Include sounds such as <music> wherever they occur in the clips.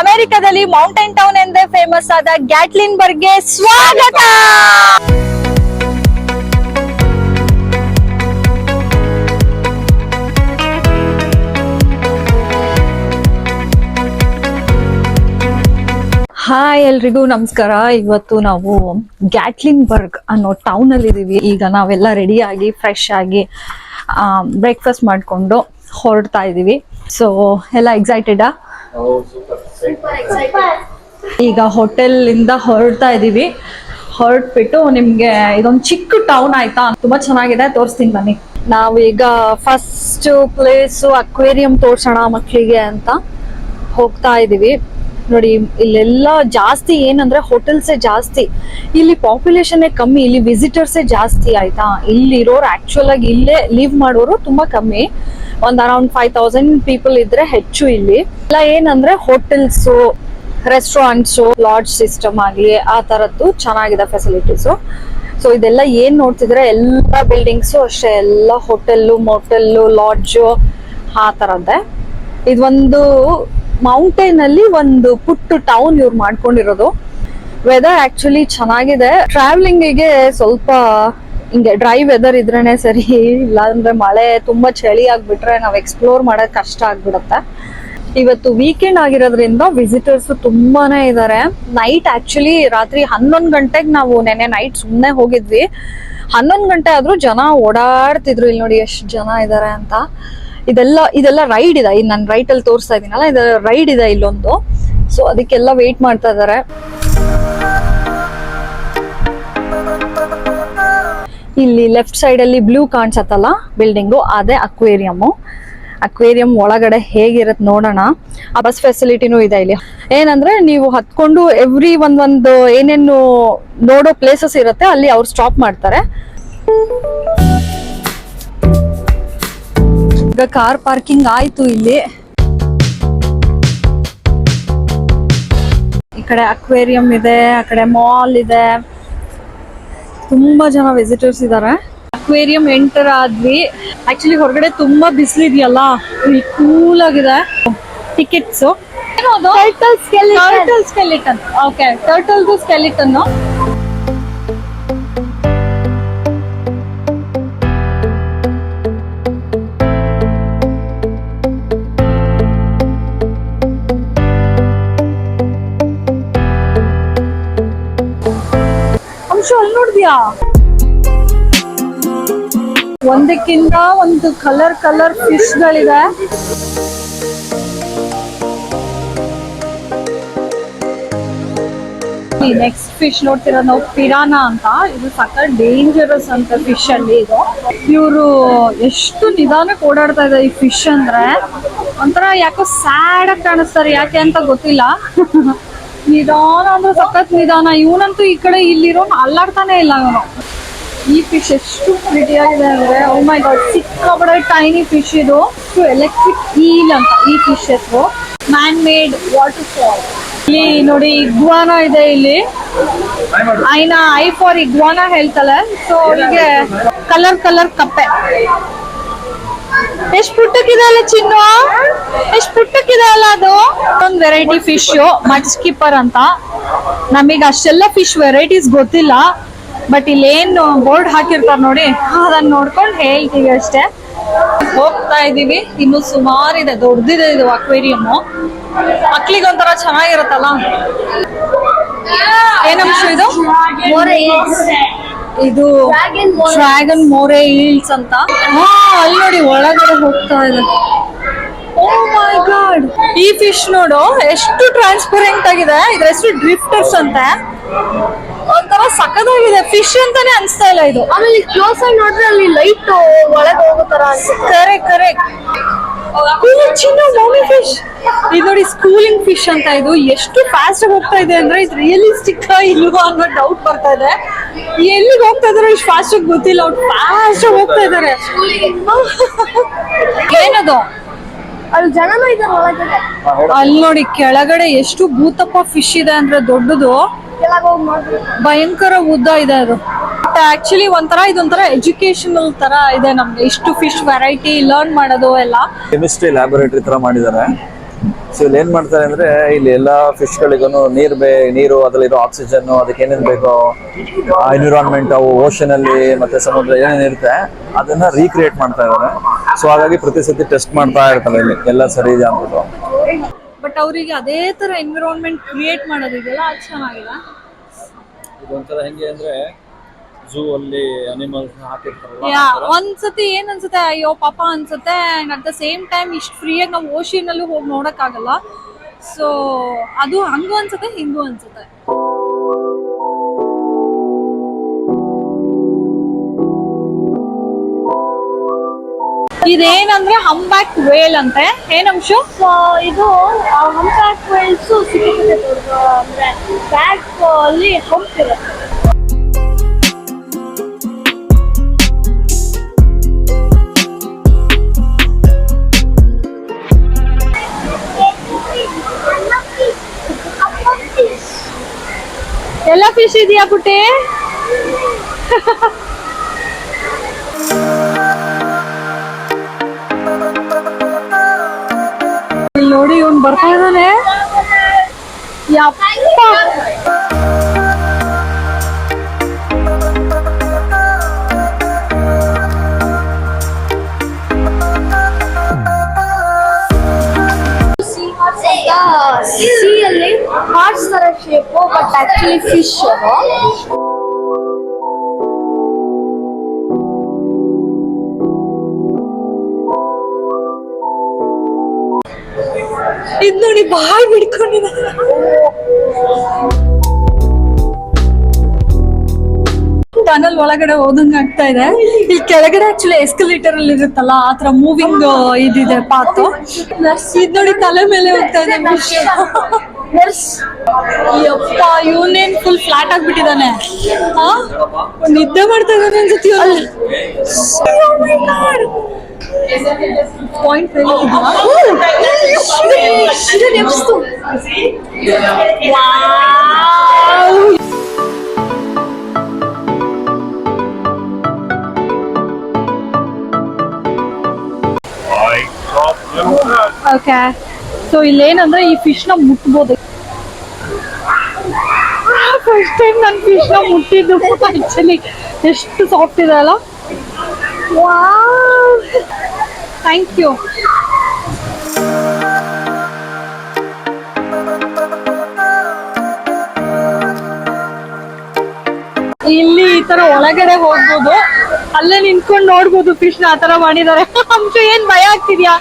ಅಮೆರಿಕದಲ್ಲಿ mountain town ಎಂದೇ famous ಆದ ಗ್ಯಾಟ್ಲಿನ್ ಬರ್ಗ್ಗೆ ಸ್ವಾಗತ! ಹಾಯ್ ಎಲ್ರಿಗೂ ನಮಸ್ಕಾರ. ಇವತ್ತು ನಾವು ಗ್ಯಾಟ್ಲಿನ್ ಬರ್ಗ್ ಅನ್ನೋ ಟೌನ್ ಅಲ್ಲಿ ಇದೀವಿ ಈಗ ನಾವೆಲ್ಲ ರೆಡಿ ಆಗಿ ಫ್ರೆಶ್ ಆಗಿ ಬ್ರೇಕ್ಫಾಸ್ಟ್ ಮಾಡಿಕೊಂಡು ಹೊರಡ್ತಾ ಇದೀವಿ ಸೊ ಎಲ್ಲ ಎಕ್ಸೈಟೆಡಾ ಈಗ ಹೋಟೆಲ್ ಇಂದ ಹೊರಡ್ತಾ ಇದೀವಿ. ಹೊರಟ್ಬಿಟ್ಟು ನಿಮ್ಗೆ ಇದೊಂದು ಚಿಕ್ಕ ಟೌನ್ ಆಯ್ತಾ? ತುಂಬಾ ಚೆನ್ನಾಗಿದೆ ತೋರಿಸ್ತೀನಿ ಬನ್ನಿ. ನಾವು ಈಗ ಫಸ್ಟ್ ಪ್ಲೇಸ್ ಅಕ್ವೇರಿಯಂ ತೋರ್ಸೋಣ ಮಕ್ಕಳಿಗೆ ಅಂತ ಹೋಗ್ತಾ ಇದೀವಿ. ನೋಡಿ ಇಲ್ಲೆಲ್ಲ ಜಾಸ್ತಿ ಏನಂದ್ರೆ ಹೋಟೆಲ್ಸೇ ಜಾಸ್ತಿ. ಇಲ್ಲಿ ಪಾಪ್ಯುಲೇಷನ್ ಕಮ್ಮಿ ಇಲ್ಲಿ ವಿಸಿಟರ್ಸೇ ಜಾಸ್ತಿ ಆಯ್ತಾ? ಇಲ್ಲಿರೋರು ಆಕ್ಚುಲ್ ಆಗಿ ಇಲ್ಲೇ ಲೀವ್ ಮಾಡೋರು ತುಂಬಾ ಕಮ್ಮಿ. ಒಂದ್ ಅರೌಂಡ್ ಫೈವ್ ತೌಸಂಡ್ ಪೀಪಲ್ ಇದ್ರೆ ಹೆಚ್ಚು ಇಲ್ಲಿ. ಇಲ್ಲ ಏನಂದ್ರೆ ಹೋಟೆಲ್ಸ್ ರೆಸ್ಟೋರೆಂಟ್ಸ್ ಲಾಡ್ಜ್ ಸಿಸ್ಟಮ್ ಆಗಲಿ, ಆ ತರದ್ದು ಚೆನ್ನಾಗಿದೆ ಫೆಸಿಲಿಟೀಸು ಸೊ ಇದೆಲ್ಲ ಏನ್ ನೋಡ್ತಿದ್ರೆ ಎಲ್ಲ ಬಿಲ್ಡಿಂಗ್ಸು ಅಷ್ಟೇ, ಎಲ್ಲ ಹೋಟೆಲ್ಲು ಮೋಟೆಲ್ಲು ಲಾಡ್ಜು ಆ ತರದ್ದೇ. ಇದೊಂದು ಮೌಂಟೇನ್ ಅಲ್ಲಿ ಒಂದು ಪುಟ್ಟು ಟೌನ್ ಇವ್ರು ಮಾಡ್ಕೊಂಡಿರೋದು. ವೆದರ್ ಆಕ್ಚುಲಿ ಚೆನ್ನಾಗಿದೆ. ಟ್ರಾವೆಲಿಂಗ್ಗೆ ಸ್ವಲ್ಪ ಹಿಂಗೆ ಡ್ರೈ ವೆದರ್ ಇದ್ರೇನೆ ಸರಿ ಇಲ್ಲ ಅಂದ್ರೆ ಮಳೆ ತುಂಬಾ ಚಳಿ ಆಗ್ಬಿಟ್ರೆ ನಾವು ಎಕ್ಸ್ಪ್ಲೋರ್ ಮಾಡೋಕೆ ಕಷ್ಟ ಆಗ್ಬಿಡತ್ತೆ. ಇವತ್ತು ವೀಕೆಂಡ್ ಆಗಿರೋದ್ರಿಂದ ವಿಸಿಟರ್ಸ್ ತುಂಬಾನೇ ಇದ್ದಾರೆ ನೈಟ್ ಆಕ್ಚುಲಿ ರಾತ್ರಿ ಹನ್ನೊಂದ್ ಗಂಟೆಗೆ ನಾವು ನೆನ್ನೆ ನೈಟ್ ಸುಮ್ಮನೆ ಹೋಗಿದ್ವಿ. ಹನ್ನೊಂದ್ ಗಂಟೆ ಆದ್ರೂ ಜನ ಓಡಾಡ್ತಿದ್ರು. ಇಲ್ಲಿ ನೋಡಿ ಎಷ್ಟು ಜನ ಇದಾರೆ ಅಂತ. ಇದೆಲ್ಲ ಇದೆಲ್ಲ ರೈಡ್ ಇದೆ. ಇದು ನಾನು ರೈಟ್ ಅಲ್ಲಿ ತೋರಿಸ್ತಾ ಇದ್ದೀನಲ್ಲ ಇದೆಲ್ಲ ರೈಡ್ ಇದೆ ಇಲ್ಲೊಂದು. ಸೊ ಅದಕ್ಕೆಲ್ಲ ವೇಟ್ ಮಾಡ್ತಾ ಇದಾರೆ. ಇಲ್ಲಿ ಲೆಫ್ಟ್ ಸೈಡ್ ಅಲ್ಲಿ ಬ್ಲೂ ಕಾಣಿಸತ್ತಲ್ಲ ಬಿಲ್ಡಿಂಗು ಅದೇ ಅಕ್ವೇರಿಯಮ್ ಅಕ್ವೇರಿಯಂ ಒಳಗಡೆ ಹೇಗಿರತ್ ನೋಡೋಣ. ಆ ಬಸ್ ಫೆಸಿಲಿಟಿನೂ ಇದೆ ಇಲ್ಲಿ. ಏನಂದ್ರೆ ನೀವು ಹತ್ಕೊಂಡು ಎವ್ರಿ ಒಂದೊಂದು ಏನೇನು ನೋಡೋ ಪ್ಲೇಸಸ್ ಇರುತ್ತೆ, ಅಲ್ಲಿ ಅವ್ರು ಸ್ಟಾಪ್ ಮಾಡ್ತಾರೆ. ಈಗ ಕಾರ್ ಪಾರ್ಕಿಂಗ್ ಆಯ್ತು ಇಲ್ಲಿ. ಈ ಕಡೆ ಅಕ್ವೇರಿಯಂ ಇದೆ, ಆ ಕಡೆ ಮಾಲ್ ಇದೆ. ತುಂಬಾ ಜನ ವಿಸಿಟರ್ಸ್ ಇದಾರೆ. ಅಕ್ವೇರಿಯಂ ಎಂಟರ್ ಆದ್ವಿ. ಆಕ್ಚುಲಿ ಹೊರಗಡೆ ತುಂಬಾ ಬಿಸಿಲು ಇದೆಯಲ್ಲ ಕೂಲ್ ಆಗಿದೆ. ಟಿಕೆಟ್ಸ್ ಟರ್ಟಲ್ ಸ್ಕೆಲಿಟನ್ ಓಕೆ ಟರ್ಟಲ್ದು ಸ್ಕೆಲಿಟನ್ ಅಲ್ಲಿ ಒಂದಕ್ಕಿಂತ ಒಂದು ಕಲರ್ ಕಲರ್ ಫಿಶ್ ಗಳಿವೆ. ನೆಕ್ಸ್ಟ್ ಫಿಶ್ ನೋಡ್ತಿರೋದು ನಾವು ಪಿರಾನ ಅಂತ. ಇದು ಸಖತ್ ಡೇಂಜರಸ್ ಅಂತ ಫಿಶ್ ಅಲ್ಲಿ ಇದು. ಇವರು ಎಷ್ಟು ನಿಧಾನಕ್ಕೆ ಓಡಾಡ್ತಾ ಇದೆ ಈ ಫಿಶ್ ಅಂದ್ರೆ. ಒಂಥರ ಯಾಕೋ ಸ್ಯಾಡ್ ಕಾಣಿಸ್ತಾರೆ. ಯಾಕೆ ಅಂತ ಗೊತ್ತಿಲ್ಲ. ನಿಧಾನ ಅಂದ್ರೆ ಸಖತ್ ನಿಧಾನ. ಇವನಂತೂ ಈ ಕಡೆ ಇಲ್ಲಿರೋ ಅಲ್ಲಾಡ್ತಾನೆ ಇಲ್ಲ ಅವನು. ಈ ಫಿಶ್ ಎಷ್ಟು ಪ್ರಿಟಿ ಆಗಿದೆ ಅಂದ್ರೆ oh my god tiny fish ಇದು. ಎಲೆಕ್ಟ್ರಿಕ್ ಈಲ್ ಅಂತ ಈ ಫಿಶ್ ಹೆಸರು. ಮ್ಯಾನ್ ಮೇಡ್ ವಾಟರ್ ಫಾಲ್ ಇಲ್ಲಿ ನೋಡಿ ಇಗ್ವಾನ ಇದೆ ಇಲ್ಲಿ. ಐನ ಐ ಫಾರ್ ಇಗ್ವಾನ ಹೇಳ್ತಾಳೆ ಸೊ ಅವರಿಗೆ ಕಲರ್ ಕಲರ್ ಕಪ್ಪೆ. ಎಷ್ಟ್ ಪುಟ್ಟಕ್ಕಿದೆ ಅಲ್ಲ ಚಿನ್ನು? ಎಷ್ಟು ಪುಟ್ಟಕ್ಕಿದೆ ಅಲ್ಲ ಅದು? ಒಂದು ವೆರೈಟಿ ಫಿಶ್ ಮಚ್ ಸ್ಕಿಪ್ಪರ್ ಅಂತ. ನಮಗೆ ಅಷ್ಟೆಲ್ಲ ಫಿಶ್ ವೆರೈಟೀಸ್ ಗೊತ್ತಿಲ್ಲ. ಬಟ್ ಇಲ್ಲಿ ಏನು ಬೋರ್ಡ್ ಹಾಕಿರ್ತಾರ ನೋಡಿ ಅದನ್ನ ನೋಡ್ಕೊಂಡು ಹೇಳ್ತೀವಿ ಅಷ್ಟೇ. ಹೋಗ್ತಾ ಇದೀವಿ ಇನ್ನು ಸುಮಾರಿದೆ ದೊಡ್ಡದಿದೆ ಇದು ಅಕ್ವೇರಿಯಂ ಮಕ್ಳಿಗೆ ಒಂಥರ ಚೆನ್ನಾಗಿರುತ್ತಲ್ಲ ಏನಂಶ ಇದು? ಇದು ಡ್ರ್ಯಾಗನ್ ಮೋರೆ ಈಲ್ಸ್ ಅಂತ. ಹಾ ಅಲ್ಲಿ ನೋಡಿ ಒಳಗಡೆ ಹೋಗ್ತಾ ಇದೆ. ಓ ಮೈ ಗಾಡ್. ಈ ಫಿಶ್ ನೋಡು ಎಷ್ಟು ಟ್ರಾನ್ಸ್ಪರೆಂಟ್ ಆಗಿದೆ. ಇದ್ರ ಹೆಸರು ಡ್ರಿಫ್ಟರ್ಸ್ ಅಂತೆ. ಒಂಥರ ಸಖದಾಗಿದೆ ಫಿಶ್ ಅಂತಾನೆ ಅನ್ಸ್ತಾ ಇಲ್ಲ ಇದು. ಆಮೇಲೆ ಕ್ಲೋಸ್ ಆಗಿ ನೋಡಿದ್ರೆ ಅಲ್ಲಿ ಲೈಟ್ ಒಳಗೆ ಹೋಗೋ ತರ ಅನ್ಸುತ್ತೆ. ಕರೆಕ್ಟ್ ಕರೆಕ್ಟ್ ಚಿನ್ನ ಮೋಮಿ ಫಿಶ್ ಇದು ನೋಡಿ ಸ್ಕೂಲಿಂಗ್ ಫಿಶ್ ಅಂತ ಇದು. ಎಷ್ಟು ಫಾಸ್ಟ್ ಆಗಿ ಹೋಗ್ತಾ ಇದೆ ಅಂದ್ರೆ ಇದು ರಿಯಲಿಸ್ಟಿಕ್ ಇಲ್ವಾ ಅನ್ನೋ ಡೌಟ್ ಬರ್ತಾ ಇದೆ. ಎಲ್ಲಿಗೆ ಹೋಗ್ತಾ ಇದಾರೆ ಇಷ್ಟು ಫಾಸ್ಟ್ ಗೊತ್ತಿಲ್ಲ ಅವ್ರು ಫಾಸ್ಟ್ ಆಗಿ ಹೋಗ್ತಾ ಇದಾರೆ ಏನದು? ಅಲ್ಲಿ ಜನನೂ ಒಳಗಡೆ ಅಲ್ಲಿ ನೋಡಿ ಕೆಳಗಡೆ ಎಷ್ಟು ಭೂತಪ್ಪ ಫಿಶ್ ಇದೆ ಅಂದ್ರೆ ದೊಡ್ಡದು. ಭಯಂಕರ ಉದ್ದ ಇದೆ ಅದು. ಆಕ್ಚುಲಿ ಒಂಥರ ಇದೊಂಥರ ಎಜುಕೇಶನಲ್ ತರ ಇದೆ ನಮ್ಗೆ. ಇಷ್ಟು ಫಿಶ್ ವೆರೈಟಿ ಲರ್ನ್ ಮಾಡೋದು ಎಲ್ಲ. ಕೆಮಿಸ್ಟ್ರಿ ಲ್ಯಾಬೊರೇಟರಿ ತರ ಮಾಡಿದ್ದಾರೆ. ಸೊ ಇಲ್ಲಿ ಏನ್ ಮಾಡ್ತಾರೆ ಅಂದ್ರೆ, ಇಲ್ಲಿ ಎಲ್ಲಾ ಫಿಶ್ ಗಳಿಗೂ ನೀರ್ ಬೇ, ನೀರು ಅದ್ರಲ್ಲಿರೋ ಆಕ್ಸಿಜನ್ ಅದಕ್ಕೆ ಏನೇನ್ ಬೇಕೋ ಎನ್ವಿರಾನ್ಮೆಂಟ್ ಅವು ಓಷನ್ ಅಲ್ಲಿ ಮತ್ತೆ ಸಮುದ್ರ ಏನೇನಿರುತ್ತೆ ಅದನ್ನ ರೀಕ್ರಿಯೇಟ್ ಮಾಡ್ತಾ ಇದ್ದಾರೆ. ಸೊ ಹಾಗಾಗಿ ಪ್ರತಿ ಸತಿ ಟೆಸ್ಟ್ ಮಾಡ್ತಾ ಇರ್ತಾರೆ ಇಲ್ಲಿ. ಎಲ್ಲ ಸರಿ ಇದೆ ಅಂದ್ಬಿಟ್ಟು. ಬಟ್ ಅವರಿಗೆ ಅದೇ ತರ ಎನ್ವಿರಾನ್ಮೆಂಟ್ ಕ್ರಿಯೇಟ್ ಮಾಡೋದಿದೆಯಲ್ಲ ಅದು ಚೆನ್ನಾಗಿಲ್ಲ ಇದೊಂಥರ ಹೆಂಗೆ ಅಂದ್ರೆ ಝೂ ಅಲ್ಲಿ ಅನಿಮಲ್ಸ್ ಹಾಕಿರ್ತಾರಲ್ಲ ಯಾ ಒಂದ್ಸತಿ ಏನ್ ಅನ್ಸುತ್ತೆ ಅಯ್ಯೋ ಪಾಪ ಅನ್ಸುತ್ತೆ and at the same time ಇಷ್ಟು ಫ್ರೀಯಾಗಿ ನಾವು ಅಲ್ಲೂ ಹೋಗಿ ನೋಡಕ್ಕಾಗಲ್ಲ. ಸೊ ಅದು ಹಂಗೂ ಅನ್ಸುತ್ತೆ ಹಿಂಗೂ ಅನ್ಸುತ್ತೆ. ಇದೇನಂದ್ರೆ ಹಂಬ್ಯಾಕ್ ವೇಲ್ ಅಂತೆ. ಏನಂಶು ಇದು ಹಂಪ್ಯಾಕ್ ವೇಲ್ಸ್ ದೊಡ್ಡ ಅಂದ್ರೆ ಅಲ್ಲಿ ಹಂಪ್ ಇರುತ್ತೆ ಎಲ್ಲ ಫಿಶ್ ಇದೆಯಾ ಪುಟ್ಟಿ? ಇಲ್ಲಿ ನೋಡಿ ಇವ್ನು ಬರ್ತಾ ಇದ್ದಾನೆ ಯಪ್ಪ ಸಿ ಅಲ್ಲಿ ಹಾರ್ಟ್ಸ್ ತರ ಶೇಪ್ ಬಟ್ ಇದ್ ನೋಡಿ ಬಾಯ್ ಬಿಡ್ಕೊಂಡಿದ ಟನಲ್ ಒಳಗಡೆ ಹೋದಂಗ ಆಗ್ತಾ ಇದೆ. ಈ ಕೆಳಗಡೆ ಆಕ್ಚುಲಿ ಎಸ್ಕಲೇಟರ್ ಅಲ್ಲಿ ಇರುತ್ತಲ್ಲ ಆತರ ಮೂವಿಂಗ್ ಇದಿದೆ ಪಾತು ಇದ್ ನೋಡಿ ತಲೆ ಮೇಲೆ ಹೋಗ್ತಾ ಇದೆ. ಯಪ್ಪ ಇವನೇನ್ ಫುಲ್ ಫ್ಲಾಟ್ ಆಗ್ಬಿಟ್ಟಿದಾನೆ ನಿದ್ದೆ ಮಾಡ್ತಾ ಇದ್ದಾನೆ ಅನ್ಸುತ್ತೆ ಪಾಯಿಂಟ್ ಓಕೆ ಸೊ ಇಲ್ಲೇನಂದ್ರೆ ಈ ಫಿಶ್ನ ಮುಟ್ಬೋದು. ಫಸ್ಟ್ ಟೈಮ್ ನಾನು ಫಿಶ್ನ ಮುಟ್ಟಿದ್ದು <laughs> ಆಕ್ಚುಲಿ ಎಷ್ಟು ಸಾಫ್ಟ್ ಇದೆ ಅಲ್ಲ? ಥ್ಯಾಂಕ್ ಯು ಇಲ್ಲಿ ಈ ತರ ಒಳಗಡೆ ಹೋಗ್ಬೋದು. ಅಲ್ಲೇ ನಿಂತ್ಕೊಂಡು ನೋಡ್ಬೋದು ನ ಆತರ ಮಾಡಿದ್ದಾರೆ <laughs> ಅಂಶ ಏನ್ ಭಯ ಆಗ್ತಿದ್ಯಾ?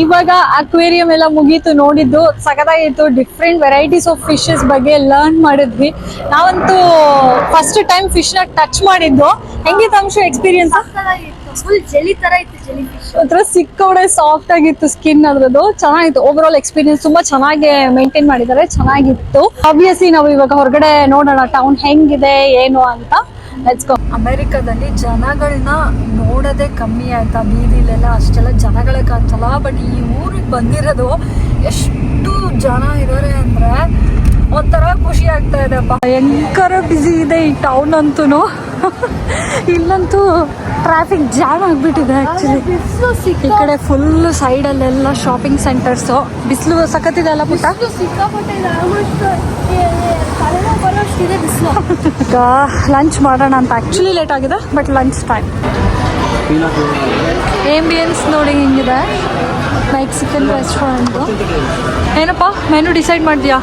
ಇವಾಗ ಅಕ್ವೇರಿಯಂ ಎಲ್ಲ ಮುಗೀತು ನೋಡಿದ್ದು. ಸಖತ್ತಾಗಿತ್ತು ಡಿಫ್ರೆಂಟ್ ವೆರೈಟೀಸ್ ಆಫ್ ಫಿಶಸ್ ಬಗ್ಗೆ ಲರ್ನ್ ಮಾಡಿದ್ವಿ. ನಾವಂತೂ ಫಸ್ಟ್ ಟೈಮ್ ಫಿಶ್ನ ಟಚ್ ಮಾಡಿದ್ದು. ಹೆಂಗಿತ್ತು ಅಂಶ ಎಕ್ಸ್ಪೀರಿಯನ್ಸ್ ಫುಲ್ ಜೆಲಿ ತರ ಇತ್ತು ಜೆಲಿ ಫಿಶ್ ಒಂಥರ ಸಿಕ್ಕವಡೆ ಸಾಫ್ಟ್ ಆಗಿತ್ತು ಸ್ಕಿನ್ ಅದ್ರದ್ದು ಚೆನ್ನಾಗಿತ್ತು. ಓವರ್ ಆಲ್ ಎಕ್ಸ್ಪೀರಿಯನ್ಸ್ ತುಂಬಾ ಚೆನ್ನಾಗಿ ಮೇಂಟೈನ್ ಮಾಡಿದ್ದಾರೆ. ಚೆನ್ನಾಗಿತ್ತು. ಆಬ್ವಿಯಸ್ಲಿ ನಾವು ಇವಾಗ ಹೊರಗಡೆ ನೋಡೋಣ ಟೌನ್ ಹೆಂಗಿದೆ ಏನು ಅಂತ. ಲೆಟ್ಸ್ ಗೋ ಅಮೆರಿಕದಲ್ಲಿ ಜನಗಳನ್ನ ನೋಡೋದೇ ಕಮ್ಮಿ ಆಯ್ತಾ? ಬೀದಿಲೆಲ್ಲ ಅಷ್ಟೆಲ್ಲ ಜನಗಳೇ ಕಾಣ್ತಲ್ಲ ಬಟ್ ಈ ಊರಿಗೆ ಬಂದಿರೋದು ಎಷ್ಟು ಜನ ಇದ್ದಾರೆ ಅಂದ್ರೆ ಒಂಥರ ಖುಷಿ ಆಗ್ತಾ ಇದೆ ಭಯಂಕರ ಬ್ಯುಸಿ ಇದೆ ಈ ಟೌನ್ ಅಂತೂ ಇಲ್ಲಂತೂ ಟ್ರಾಫಿಕ್ ಜಾಮ್ ಆಗ್ಬಿಟ್ಟಿದೆ ಆಕ್ಚುಲಿ ಈ ಕಡೆ ಫುಲ್ ಸೈಡಲ್ಲೆಲ್ಲ ಶಾಪಿಂಗ್ ಸೆಂಟರ್ಸು ಬಿಸಿಲು ಸಖತ್ತಿದೆ ಅಲ್ಲ ಪುಟ್ಟ? ಈಗ ಲಂಚ್ ಮಾಡೋಣ ಅಂತ ಆ್ಯಕ್ಚುಲಿ ಲೇಟ್ ಆಗಿದೆ ಬಟ್ ಲಂಚ್ ಟೈಮ್ ಏಂಬಿಯನ್ಸ್ ನೋಡಿ ಹಿಂಗಿದೆ. ಮೆಕ್ಸಿಕನ್ ರೆಸ್ಟೋರೆಂಟು ಏನಪ್ಪ ಮೆನು ಡಿಸೈಡ್ ಮಾಡಿದ್ಯಾ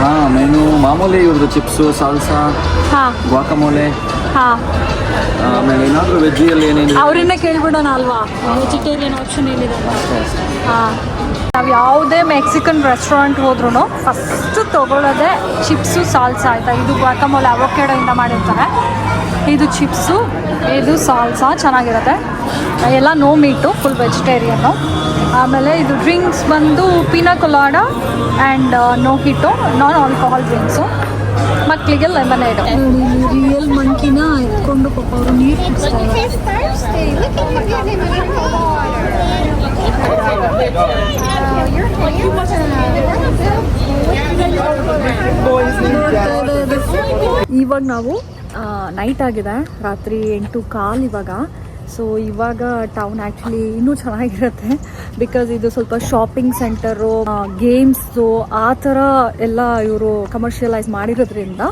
ಹಾ ಮೆನು ಮಾಮೂಲಿ ಇವ್ರದ್ದು ಚಿಪ್ಸು ಸಾಲ್ಸಾ ಹಾ. ಗ್ವಾಕಮೋಲೆ ಹಾ. ಆಮೇಲೆ ಏನಾದರೂ ವೆಜ್ಜಿಯಲ್ಲಿ ಏನೇನು ಅವರನ್ನ ಕೇಳ್ಬಿಡೋಣ ಅಲ್ವಾ? ವೆಜಿಟೇರಿಯನ್ ಆಪ್ಷನ್ ಏನಿದೆ? ಹಾ. ನಾವು ಯಾವುದೇ ಮೆಕ್ಸಿಕನ್ ರೆಸ್ಟೋರೆಂಟ್ ಹೋದ್ರೂ ಫಸ್ಟ್ ತೊಗೊಳ್ಳೋದೇ ಚಿಪ್ಸು ಸಾಲ್ಸ ಆಯಿತಾ? ಇದು ಗ್ವಾಕಮೋಲೆ ಅವೊಕೆಡೋಯಿಂದ ಮಾಡಿರ್ತಾರೆ. ಇದು ಚಿಪ್ಸು ಇದು ಸಾಲ್ಸಾ ಚೆನ್ನಾಗಿರುತ್ತೆ. ಎಲ್ಲ ನೋ ಮೀಟು ಫುಲ್ ವೆಜಿಟೇರಿಯನ್ನು ಆಮೇಲೆ ಇದು ಡ್ರಿಂಕ್ಸ್ ಬಂದು ಪಿನಾ colada and mojito non alcohol drinks ಮಕ್ಕಳಿಗೆ ಲೆಮನೇಡ್ ರಿಯಲ್ ಮಂಕಿನ ಎತ್ಕೊಂಡು ಪಾಪ ಅವರು ನೀರು ಇದ್ದಾರೆ. ಇವಾಗ ನಾವು ನೈಟ್ ಆಗಿದೆ. ರಾತ್ರಿ ಎಂಟು ಕಾಲ್ ಇವಾಗ. ಸೊ ಇವಾಗ ಟೌನ್ ಆ್ಯಕ್ಚುಲಿ ಇನ್ನೂ ಚೆನ್ನಾಗಿರುತ್ತೆ. ಬಿಕಾಸ್ ಇದು ಸ್ವಲ್ಪ ಶಾಪಿಂಗ್ ಸೆಂಟರು ಗೇಮ್ಸು ಆ ಥರ ಎಲ್ಲ ಇವರು ಕಮರ್ಷಿಯಲೈಸ್ ಮಾಡಿರೋದ್ರಿಂದ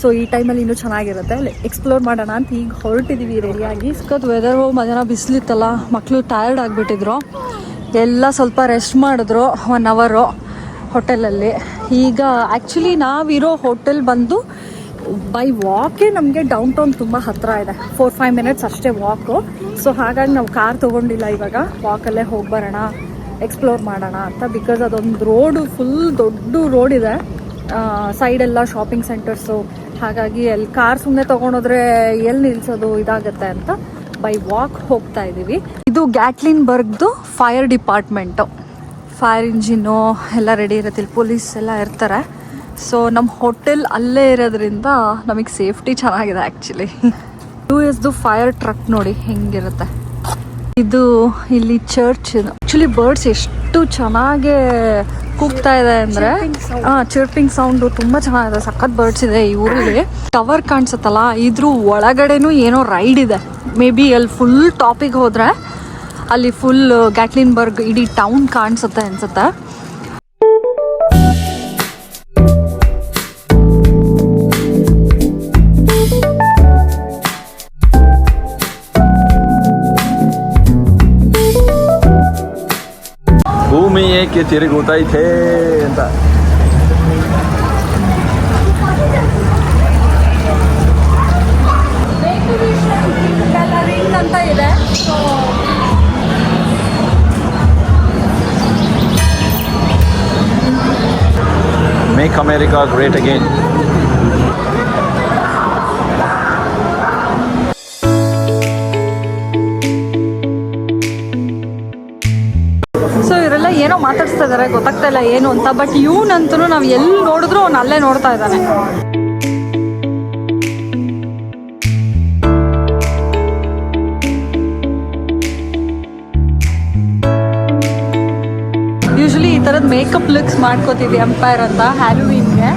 ಸೊ ಈ ಟೈಮಲ್ಲಿ ಇನ್ನೂ ಚೆನ್ನಾಗಿರುತ್ತೆ. ಎಕ್ಸ್ಪ್ಲೋರ್ ಮಾಡೋಣ ಅಂತ ಈಗ ಹೊರಟಿದ್ದೀವಿ ರೆಡಿಯಾಗಿ ಸ್ಕತ್ ವೆದರು ಮಧ್ಯಾಹ್ನ ಬಿಸಿಲಿತ್ತಲ್ಲ ಮಕ್ಕಳು ಟಯರ್ಡ್ ಆಗಿಬಿಟ್ಟಿದ್ರು. ಎಲ್ಲ ಸ್ವಲ್ಪ ರೆಸ್ಟ್ ಮಾಡಿದ್ರು ಒನ್ ಅವರು ಹೋಟೆಲಲ್ಲಿ ಈಗ ಆ್ಯಕ್ಚುಲಿ ನಾವಿರೋ ಹೋಟೆಲ್ ಬಂದು ಬೈ ವಾಕೇ ನಮಗೆ ಡೌನ್ ಟೌನ್ ತುಂಬ ಹತ್ತಿರ ಇದೆ. ಫೋರ್ ಫೈವ್ ಮಿನಿಟ್ಸ್ ಅಷ್ಟೇ ವಾಕು ಸೊ ಹಾಗಾಗಿ ನಾವು ಕಾರ್ ತೊಗೊಂಡಿಲ್ಲ ಇವಾಗ. ವಾಕಲ್ಲೇ ಹೋಗಿ ಬರೋಣ ಎಕ್ಸ್ಪ್ಲೋರ್ ಮಾಡೋಣ ಅಂತ. ಬಿಕಾಸ್ ಅದೊಂದು ರೋಡು ಫುಲ್ ದೊಡ್ಡ ರೋಡ್ ಇದೆ. ಸೈಡೆಲ್ಲ ಶಾಪಿಂಗ್ ಸೆಂಟರ್ಸು ಹಾಗಾಗಿ ಅಲ್ಲಿ ಕಾರ್ ಸುಮ್ಮನೆ ತೊಗೊಂಡೋದ್ರೆ ಎಲ್ಲಿ ನಿಲ್ಸೋದು ಇದಾಗತ್ತೆ ಅಂತ ಬೈ ವಾಕ್ ಹೋಗ್ತಾ ಇದ್ದೀವಿ ಇದು ಗ್ಯಾಟ್ಲಿನ್ ಬರ್ಗ್ದು ಫೈರ್ ಡಿಪಾರ್ಟ್ಮೆಂಟು ಫೈರ್ ಇಂಜಿನ್ನು ಎಲ್ಲ ರೆಡಿ ಇರುತ್ತೆ. ಪೊಲೀಸ್ ಎಲ್ಲ ಇರ್ತಾರೆ. ಸೊ ನಮ್ಮ ಹೋಟೆಲ್ ಅಲ್ಲೇ ಇರೋದ್ರಿಂದ ನಮಗೆ ಸೇಫ್ಟಿ ಚೆನ್ನಾಗಿದೆ ಆ್ಯಕ್ಚುಲಿ ಯು ಎಸ್ದು ಫೈರ್ ಟ್ರಕ್ ನೋಡಿ ಹೆಂಗಿರುತ್ತೆ. ಇದು ಇಲ್ಲಿ ಚರ್ಚ್ ಇದು. ಆ್ಯಕ್ಚುಲಿ ಬರ್ಡ್ಸ್ ಎಷ್ಟು ಚೆನ್ನಾಗಿ ಕೂಗ್ತಾ ಇದೆ ಅಂದರೆ ಹಾಂ ಚಿರ್ಪಿಂಗ್ ಸೌಂಡು ತುಂಬ ಚೆನ್ನಾಗಿದೆ. ಸಖತ್ ಬರ್ಡ್ಸ್ ಇದೆ ಈ ಊರಲ್ಲಿ. ಟವರ್ ಕಾಣಿಸುತ್ತಲ್ಲ ಇದ್ರ ಒಳಗಡೆನೂ ಏನೋ ರೈಡ್ ಇದೆ. ಮೇ ಬಿ ಅಲ್ಲಿ ಫುಲ್ ಟಾಪಿಗೆ ಹೋದರೆ ಅಲ್ಲಿ ಫುಲ್ ಗ್ಯಾಟ್ಲಿನ್ಬರ್ಗ್ ಇಡೀ ಟೌನ್ ಕಾಣಿಸುತ್ತೆ ಅನ್ಸುತ್ತೆ. ಭೂಮಿ ಏಕೆ ತಿರುಗುತ್ತೈತೆ ಅಂತ ಅಂತ ಇದೆ ಮೇಕ್ ಅಮೇರಿಕಾ ಗ್ರೇಟ್ ಅಗೇನ್ ಏನೋ ಮಾತಾಡ್ಸ್ತಾ ಇದಾರೆ, ಗೊತ್ತಾಗ್ತಾ ಇಲ್ಲ ಏನು ಅಂತ. ಬಟ್ ಇವನಂತೂ ನಾವು ಎಲ್ಲಿ ನೋಡಿದ್ರು ಅವ್ನು ಅಲ್ಲೇ ನೋಡ್ತಾ ಇದ್ದಾನೆ ಯೂಶಲಿ ಈ ಥರದ ಮೇಕಪ್ ಲುಕ್ಸ್ ಮಾಡ್ಕೋತೀವಿ ಎಂಪೈರ್ ಅಂತ ಹ್ಯಾಲೋವಿನ್ಗೆ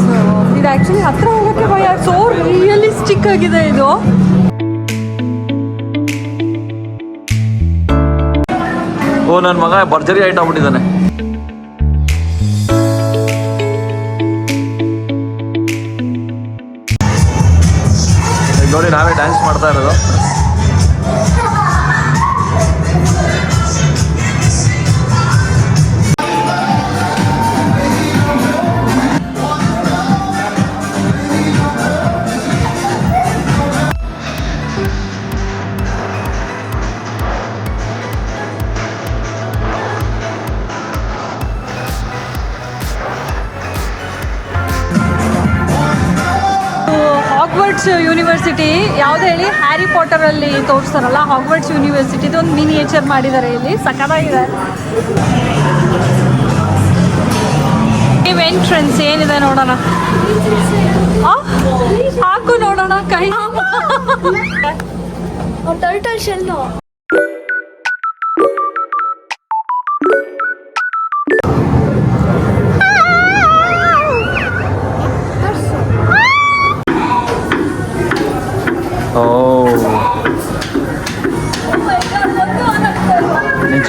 ಸೊ ಇದು ಆ್ಯಕ್ಚುಲಿ ಹತ್ರ ಹೋಗೋಕ್ಕೆ ಭಯ, ಸೋ ರಿಯಲಿಸ್ಟಿಕ್ ಆಗಿದೆ ಇದು. ಓ ನನ್ನ ಮಗ ಭರ್ಜರಿ ಐಟ್ ಆಗ್ಬಿಟ್ಟಿದ್ದಾನೆ. ಯೂನಿವರ್ಸಿಟಿ ಯಾವ್ದು ಹೇಳಿ? ಹ್ಯಾರಿ ಪಾಟರ್ ಅಲ್ಲಿ ತೋರಿಸ್ತಾರಲ್ಲ ಹಾಗ್ವರ್ಡ್ಸ್ ಯೂನಿವರ್ಸಿಟಿದು ಒಂದು ಮಿನಿಯೇಚರ್ ಮಾಡಿದ್ದಾರೆ ಇಲ್ಲಿ ಸಖತ್ತಾಗಿದೆ. ಎಂಟ್ರೆನ್ಸ್ ಏನಿದೆ ನೋಡೋಣ? ಹಾಕು ನೋಡೋಣ ಕೈ. ಟರ್ಟಲ್ ಶೆಲ್ಲು <laughs>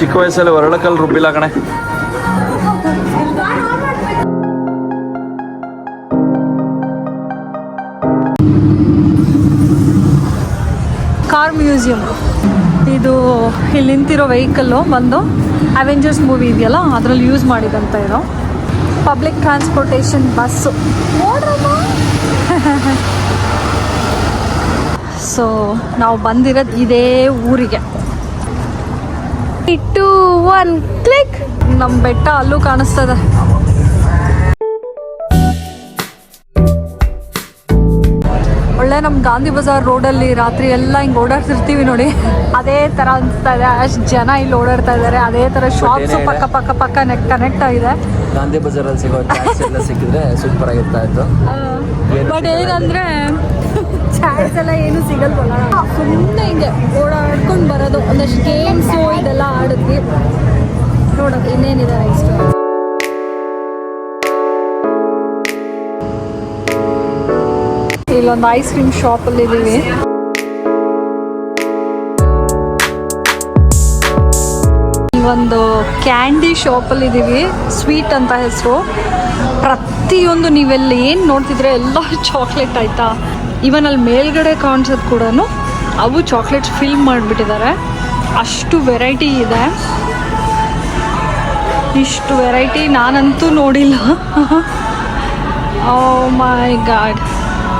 ಚಿಕ್ಕ ವಯಸ್ಸಲ್ಲಿ ಹೊರಳಕಲ್ಲಿ ರುಬ್ಬಿಲ್ಲ ಕಣೆ. Car museum. ಇದು ಇಲ್ಲಿ ನಿಂತಿರೋ ವೆಹಿಕಲ್ಲು ಬಂದು ಅವೆಂಜರ್ಸ್ ಮೂವಿ ಇದೆಯಲ್ಲ, ಅದರಲ್ಲಿ ಯೂಸ್ ಮಾಡಿದಂತ ಇರೋ ಪಬ್ಲಿಕ್ ಟ್ರಾನ್ಸ್ಪೋರ್ಟೇಷನ್ ಬಸ್ಸು ಸೊ ನಾವು ಬಂದಿರೋದು ಇದೇ ಊರಿಗೆ. ಇಟ್ಟು ಒನ್ ಕ್ಲಿಕ್ ನಮ್ಮ ಬೆಟ್ಟ ಅಲ್ಲೂ ಕಾಣಿಸ್ತದೆ. ಒಳ್ಳೆ ನಮ್ಮ ಗಾಂಧಿ ಬಜಾರ್ ರೋಡ್ ಅಲ್ಲಿ ರಾತ್ರಿ ಎಲ್ಲ ಹಿಂಗೆ ಓಡಾಡ್ತಿರ್ತೀವಿ ನೋಡಿ. ಅದೇ ತರ ಅನಿಸ್ತಾ ಇದೆ. ಅಷ್ಟು ಜನ ಇಲ್ಲಿ ಓಡಾಡ್ತಾ ಇದ್ದಾರೆ ಅದೇ ತರ ಶಾಪ್ಸ್ ಪಕ್ಕ ಪಕ್ಕ ಪಕ್ಕ ನೆಕ್ ಕನೆಕ್ಟ್ ಆಗಿದೆ. ಗಾಂಧಿ ಬಜಾರಲ್ಲಿ ಸಿಗೋ ಟ್ಯಾಕ್ಸ್ ಎಲ್ಲ ಸಿಕ್ಕಿದ್ರೆ ಸೂಪರ್ ಆಗಿರ್ತಾ ಇತ್ತು. ಬಟ್ ಏನಂದ್ರೆ ಚಾಟ್ಸ್ ಎಲ್ಲ ಏನು ಸಿಗಲ್ವಲ್ಲ? ಸುಮ್ಮನೆ ಹಿಂಗೆ ಓಡಾಡ್ಕೊಂಡು ಬರೋದು, ಒಂದಷ್ಟು ಗೇಮ್ಸು ಇದೆಲ್ಲ ಆಡಿದ್ವಿ. ನೋಡೋದು ಇನ್ನೇನಿದೆ ಇಷ್ಟು ಇಲ್ಲೊಂದು ಐಸ್ ಕ್ರೀಮ್ ಶಾಪ್ ಶಾಪಲ್ಲಿ ಇದ್ದೀವಿ ಒಂದು ಕ್ಯಾಂಡಿ ಶಾಪ್ ಅಲ್ಲಿ ಇದೀವಿ ಸ್ವೀಟ್ ಅಂತ ಹೆಸರು. ಪ್ರತಿಯೊಂದು ನೀವೆಲ್ಲ ಏನು ನೋಡ್ತಿದ್ರೆ ಎಲ್ಲ ಚಾಕ್ಲೇಟ್ ಆಯಿತಾ? ಇವನ್ ಅಲ್ಲಿ ಮೇಲ್ಗಡೆ ಕಾಣಿಸೋದು ಕೂಡ ಅವು ಚಾಕ್ಲೇಟ್ಸ್ ಫಿಲ್ ಮಾಡಿಬಿಟ್ಟಿದ್ದಾರೆ ಅಷ್ಟು ವೆರೈಟಿ ಇದೆ. ಇಷ್ಟು ವೆರೈಟಿ ನಾನಂತೂ ನೋಡಿಲ್ಲ. ಓ ಮೈ ಗಾಡ್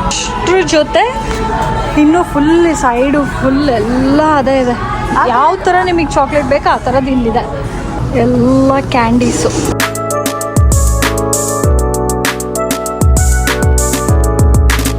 ಅಷ್ಟ್ರ ಜೊತೆ ಇನ್ನು ಫುಲ್ ಸೈಡು ಫುಲ್ ಎಲ್ಲ ಅದೇ ಇದೆ. ಯಾವ ಥರ ನಿಮಗೆ ಚಾಕ್ಲೇಟ್ ಬೇಕು ಆ ಥರದ್ದು ಇಲ್ಲಿದೆ. ಎಲ್ಲ ಕ್ಯಾಂಡೀಸು